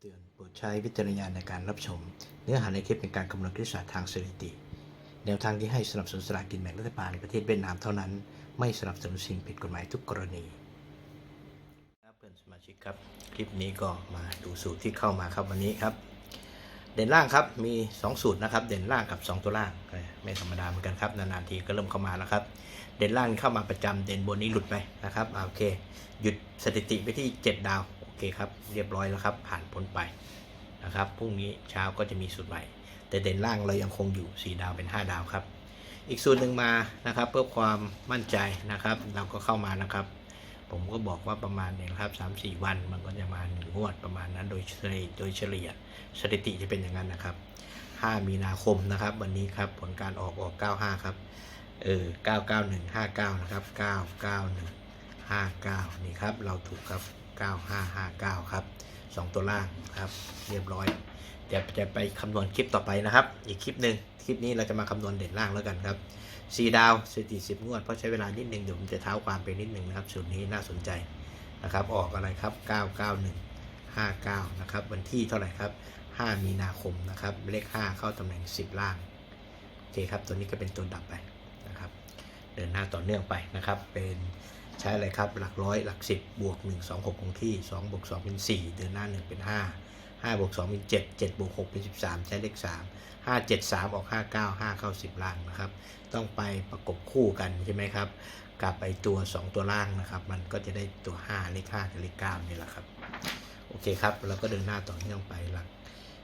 เตือนโปรดใช้วิจารณญาณในการรับชม เนื้อหาในคลิปเป็นการคำนวณคณิตศาสตร์ทางสถิติ แนวทางที่ให้สนับสนุนสลากกินแบ่งรัฐบาลในประเทศเวียดนามเท่านั้น ไม่สนับสนุนสิ่งผิดกฎหมายทุกกรณีครับเพื่อนสมาชิกครับ คลิปนี้ก็มาดูสูตรที่เข้ามาครับวันนี้ครับ เด่นล่างครับมี 2 สูตรนะครับ เด่นล่างกับ 2 ตัวล่างไม่ธรรมดาเหมือนกันครับนานๆทีก็เริ่มเข้ามาแล้วครับ เด่นล่างเข้ามาประจำเด่นบนนี้หลุดไปนะครับโอเค หยุดสถิติไปที่ 7 ดาว เคครับ เรียบร้อยแล้วครับ ผ่านพ้นไปนะครับพรุ่งนี้เช้าก็จะมีสูตรใหม่ แต่เด่นล่างเรายังคงอยู่ 4 ดาวเป็น 5 ดาวครับ อีกสูตรหนึ่งมานะครับ เพื่อความมั่นใจนะครับ เราก็เข้ามานะครับ ผมก็บอกว่าประมาณเนี่ยครับสามสี่วันมันก็จะมาหนึ่งงวดประมาณนั้นโดยเฉลี่ยโดยเฉลี่ยสถิติจะเป็นอย่างนั้นนะครับ 5 มีนาคมนะครับ วันนี้ครับผลการออกออก 95 ครับเออ99159 นะครับ 99159 นี่ครับ เราถูกครับ 9559 ครับ 2 ตัวล่างครับ เรียบร้อย เดี๋ยวจะไปคำนวณคลิปต่อไปนะครับ อีกคลิปหนึ่งคลิปนี้เราจะมาคำนวณเด่นล่างแล้วกันครับสี่ดาวสถิติสิบงวด เพราะใช้เวลานิดนึงเดี๋ยวผมจะเท้าความไปนิดนึงนะครับสูตรนี้น่าสนใจนะครับ ออกอะไรครับ 991 59 นะครับ วันที่เท่าไหร่ครับ 5 มีนาคมนะครับ เลข 5 เข้าตำแหน่ง 10 ล่าง โอเคครับ ตัวนี้ก็เป็นตัวดับไปนะครับ เดินหน้าต่อเนื่องไปนะครับ เป็น ใช้อะไรครับ หลักร้อย หลัก 10 บวก 1 2 6คงที่ 2 บวก 2 เป็น 4 เดินหน้า 1 เป็น 5 5บวก2เป็น 7 7บวก6เป็น 13 ใช้เลข 3 5 7 3 ออก 5 9 5 เข้า 10 ล่างนะครับ ต้องไปประกบคู่กันใช่ไหมครับ กับไอตัว 2 ตัวล่างนะครับ มันก็จะได้ตัว 5 เลข5กับเลข9นี่แหละครับ โอเคครับ เราก็เดินหน้าต่อเนื่องไปหลัก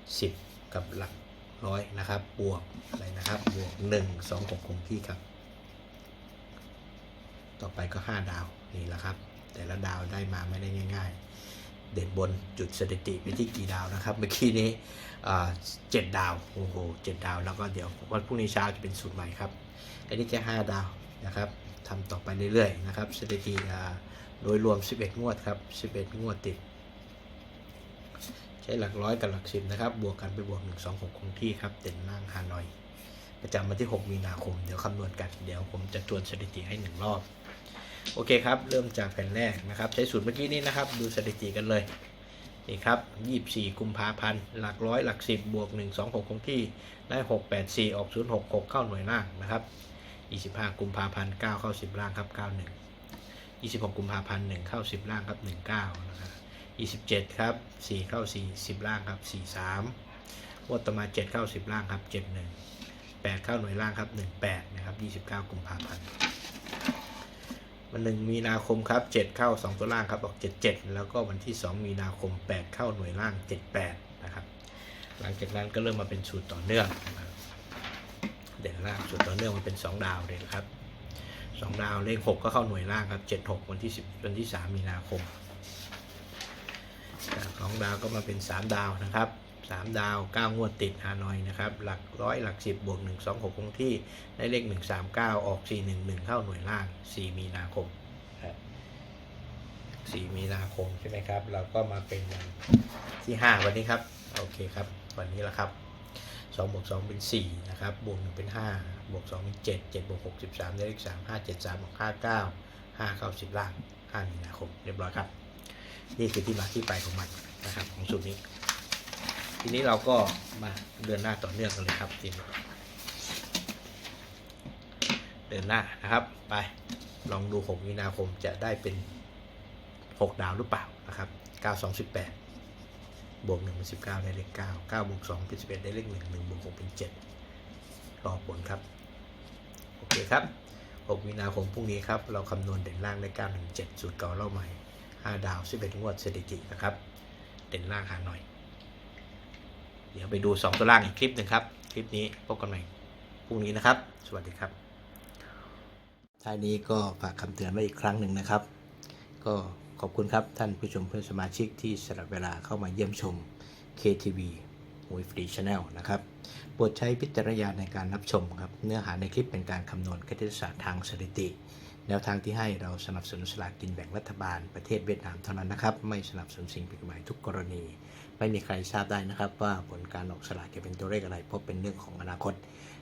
10 กับหลักร้อยนะครับ บวกอะไรนะครับ บวก 1 2 6คงที่ครับ ต่อไปก็ 5 ดาวนี่แหละครับ แต่ละดาวได้มาไม่ได้ง่าย ๆ เด่นบนจุดสถิติไปที่กี่ดาวนะครับ เมื่อกี้นี้เจ็ดดาวโอ้โหเจ็ดดาวแล้วก็เดี๋ยววันพรุ่งนี้เช้าจะเป็นสูตรใหม่ครับอันนี้แค่5ดาวนะครับทำต่อไปเรื่อยๆนะครับสถิติโดยรวม 11 งวดครับ 11 งวดติด ใช้หลักร้อยกับหลักสิบนะครับ บวกกันไปบวก 1 2 6 คงที่ครับเด่นล่างฮานอย ประจำวันที่ 6 มีนาคม เดี๋ยวคำนวณกัน เดี๋ยวผมจะตรวจสถิติให้หนึ่งรอบ โอเคครับ เริ่มจากแผ่นแรกนะครับ ใช้สูตรเมื่อกี้นี้นะครับ ดูสถิติกันเลยนี่ครับ 24 กุมภาพันธ์ หลักร้อย หลักสิบบวก 1 2 6 คงที่ ได้ 6 8 4 ออก 0 6 6 เข้าหน่วยล่างนะครับ 25 กุมภาพันธ์ 9 เข้า 10 ล่างครับ 91 26 กุมภาพันธ์ 1 เข้า 10 ล่างครับ 19 นะครับ 27 ครับ 4 เข้า 4 10 ล่างครับ 43งวดต่อมา 7 เข้า 10 ล่างครับ 71 8 เข้าหน่วยล่างครับ 18 นะครับ 29 กุมภาพันธ์ วันหนึ่งมีนาคมครับ 7 เข้า 2 ตัวล่างครับออก 77 แล้วก็วันที่ 2 มีนาคม 8 เข้าหน่วยล่าง 78 นะครับ หลังจากนั้นก็เริ่มมาเป็นสูตรต่อเนื่องเด่นล่างสูตรต่อเนื่องมันเป็น 2 ดาวเลยครับ 2 ดาวเลข 6 ก็เข้าหน่วยล่างครับ 76 วันที่ 10 วันที่ 3 มีนาคมสองดาวก็มาเป็น 3 ดาวนะครับ 3 ดาว 9 งวดติดฮานอยนะครับ หลักร้อยหลัก 10 บวก 1 2 6 คงที่ได้เลข 139 ออก 411 เข้าหน่วยล่าง 4 มีนาคม 4 มีนาคมใช่ไหมครับ เราก็มาเป็นวันที่ 5 วันนี้ครับ โอเคครับ วันนี้ละครับ2บวก2เป็น4นะครับ บวก1เป็น5บวก2เป็น7 7บวก6 13 ได้เลข 3 5 7 3ออก59 5 เข้า 10 ล่าง 5 มีนาคม เรียบร้อยครับ นี่คือที่มาที่ไปของมันนะครับของสูตรนี้ ทีนี้เราก็มาเดินหน้าต่อเนื่องกันเลยครับทีนี้เดินหน้านะครับ ไปลองดู 6 มีนาคมจะได้เป็น 6 ดาวหรือเปล่านะครับ 9 2 18 บวก1เป็น19 ได้เลข 9 9บวก2เป็น 11 ได้เลข 1 1บวก6เป็น 7 รอผลครับ โอเคครับ 6 มีนาคมพรุ่งนี้ครับ เราคำนวณเด่นล่างได้9 1 7สูตรเก่าเล่าใหม่ 5 ดาว 11 งวดสถิตินะครับ เด่นล่างหาหน่อย เดี๋ยวไปดู 2 ตัวล่างอีกคลิปหนึ่งครับ คลิปนี้พบกันใหม่พรุ่งนี้นะครับ สวัสดีครับท้ายนี้ก็ฝากคำเตือนไว้อีกครั้งหนึ่งนะครับ ก็ขอบคุณครับท่านผู้ชมเพื่อนสมาชิกที่สละเวลาเข้ามาเยี่ยมชม KTV มวยฟรีชาแนลนะครับ โปรดใช้พิจารณญาณในการรับชมครับ เนื้อหาในคลิปเป็นการคำนวณคณิตศาสตร์ทางสถิติ แนวทางที่ให้เราสนับสนุนสลากกินแบ่งรัฐบาลประเทศเวียดนามเท่านั้นนะครับ ไม่สนับสนุนสิ่งผิดกฎหมายทุกกรณี ไม่มีใครทราบได้นะครับ ว่าผลการออกสลากจะเป็นตัวเลขอะไรเพราะเป็นเรื่องของอนาคต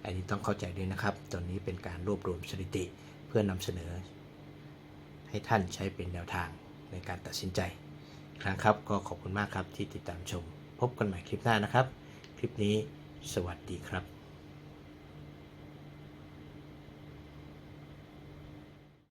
อันนี้ต้องเข้าใจด้วยนะครับตอนนี้เป็นการรวบรวมสถิติ เพื่อนำเสนอ ให้ท่านใช้เป็นแนวทางในการตัดสินใจครั้งครับก็ขอบคุณมากครับที่ติดตามชม พบกันใหม่คลิปหน้านะครับ คลิปนี้สวัสดีครับ